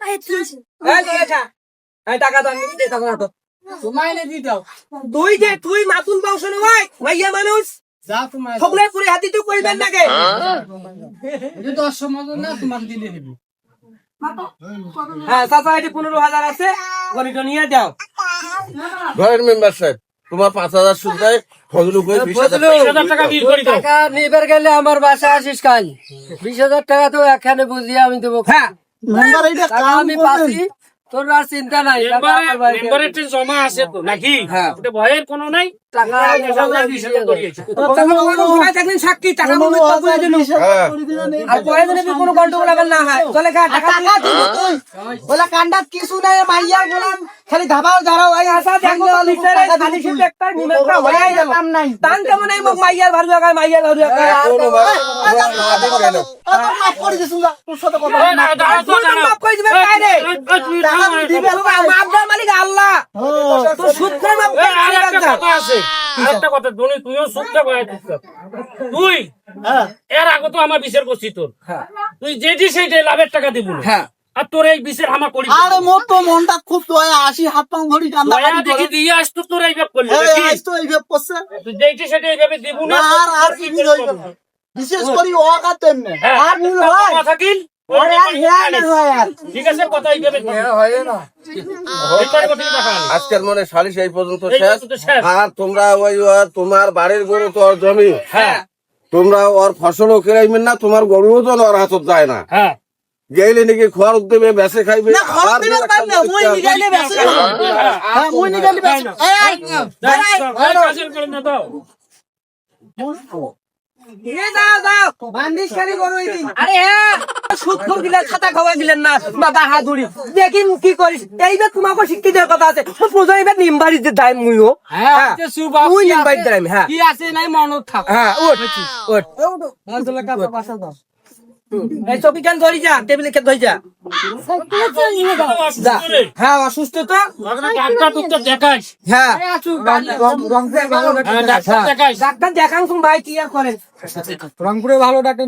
এই জলেখা এই টাকা দাও আমি দে টাকা তোমায় এনে দিয়ে তুই যে তুই মাতুল বংশ নয় মাইয়া মানুষ। তোমার সকলে পুরে হাতি তো কইবেন নাকি দশ মতো না তোমার দিলে নেবি হ্যাঁ চাচা এটি পনেরো হাজার আছে। নিয়ে দাও ঘরের মেম্বার সাহেব তোমার পাঁচ হাজার সুদায় ফজলু করে বিশ হাজার টাকা। টাকা নিবার গেলে আমার বাসা আসিস কাল। বিশ হাজার টাকা তো এখানে বুঝিয়ে আমি দেবো। হ্যাঁ টাকা কাম পাচ্ছি তোর আর চিন্তা নাই আছে। মেম্বারের জমা আছে তো নাকি হ্যাঁ। ওটা ভয়ের কোনো নাই টাকা আমি সবাই দিয়ে দেবো। সবাই থাকলেন সাক্ষী টাকা মনে করে দিল হ্যাঁ আর পরে যদি কোনো গন্ডগোল আবার না হয়। চলে টাকা বলে কান্ডাত কিছু নাই মাইয়া খালি ধাবাও ধারাও এই আসা দেখো লিটারে খালি শুধু একটা নিমেন্টটা হয়ে গেল তান কেমন এই মোক মাইয়ার ভারু আগায় মাইয়ার ভারু আগায় কোনো ভাই, তোমার মালিক গেল। মাফ করে দিবে কাইরে? দিবে মাফ দেওয়ার মালিক আল্লাহ। তো সুদ করে মাফ করে আরেকটা কথা আছে? আরেকটা কথা ধনী তুইও সুখটা বয়া তুই এর আগে তো আমার বিচার করছি তোর। তুই যেটি সেইটাই লাভের টাকা দিব। হ্যাঁ। আর তোর এই বিচার আমার করি আরে মোর তো মনটা খুব দয়া আসি হাত পাং ধরি কান্না দয়া দেখি করে। দিয়ে আসতো তোর করলি এই তো এইভাবে পড়ছে তুই যেটি সেটা এইভাবে দিব না আর আর কি বিশেষ করে ও আঘাত হ্যাঁ, আর ভুল হয় কথা কিল আজকের মনে সালিশ এই পর্যন্ত শেষ। আর তোমরা ওই তোমার বাড়ির গরু তো ওর জমি। হ্যাঁ। তোমরা ওর ফসলও কেরাইবেন না তোমার গরুও তো ওর হাতত যায় না। হ্যাঁ। গেলে নাকি খড় দেবে বেসে খাইবে। আরে হ্যাঁ। সুদ খোর দিলেন খাতা খাওয়া দিলেন না বাবা হাদুরি দেখিন কি করিস এইবার তোমাকে শিক্ষিত কথা আছে পুজো এইবার নিমবাড়ির যে দায় মুইও হ্যাঁ মুই কি নিমবাড়ি আছে? দাম হ্যাঁ কি আছে নাই মনত থাক হ্যাঁ ওঠ ওঠ আসলে কাকা বাসা দাও এই চকি কেন ধরি যা? টেবিলে কে ধরি যা? যা। হ্যাঁ অসুস্থ তো? ডাক্তার হ্যাঁ। ডাক্তার দেখান ভাই কি আর করেন রংপুরে ভালো ডাক্তার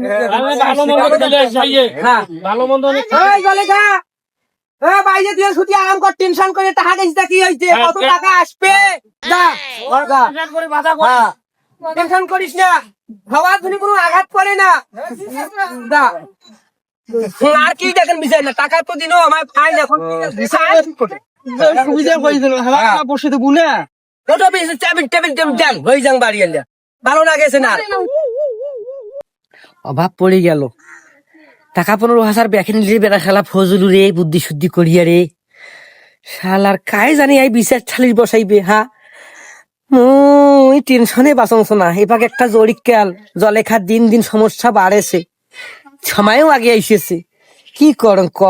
ভালো মন্দ হ্যাঁ। ভালো মন্দ অনেক এই জলে খা। বাইরে দিয়ে ছুটি আরাম কর টেনশন করে টাকা গেছিস কি হইছে হ্যাঁ, কত টাকা আসবে? হ্যাঁ টেনশন করিস না। খাওয়ার জন্য কোনো আঘাত করে না। হুম, আর কি দেখেন বিষয় না টাকা তো দিনও আমার ফাইন এখন সুবিধা কই দিল হ্যাঁ বসে তো বুনে ওটা বেশি টেবিল টেবিল টেবিল যান হয়ে যান বাড়ি এলে। ভালো না গেছে না। অভাব পড়ে গেল। টাকা পনেরো হাজার ব্যাখে নিলে বেড়া খেলা ফজলু রে বুদ্ধি শুদ্ধি করিয়া রে। শালার কাই জানি এই বিচার ছালির বসাইবে হা মুই টেনশনে বাঁচংছ না এবার একটা জরিক কেল জলেখা দিন দিন সমস্যা বাড়েছে। সময়ও আগে এসেছে কি করং ক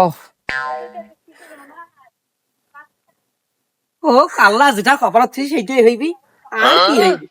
ও, আল্লাহ, যেটা কপালত সেইটাই হইবি। আর কি হইবি?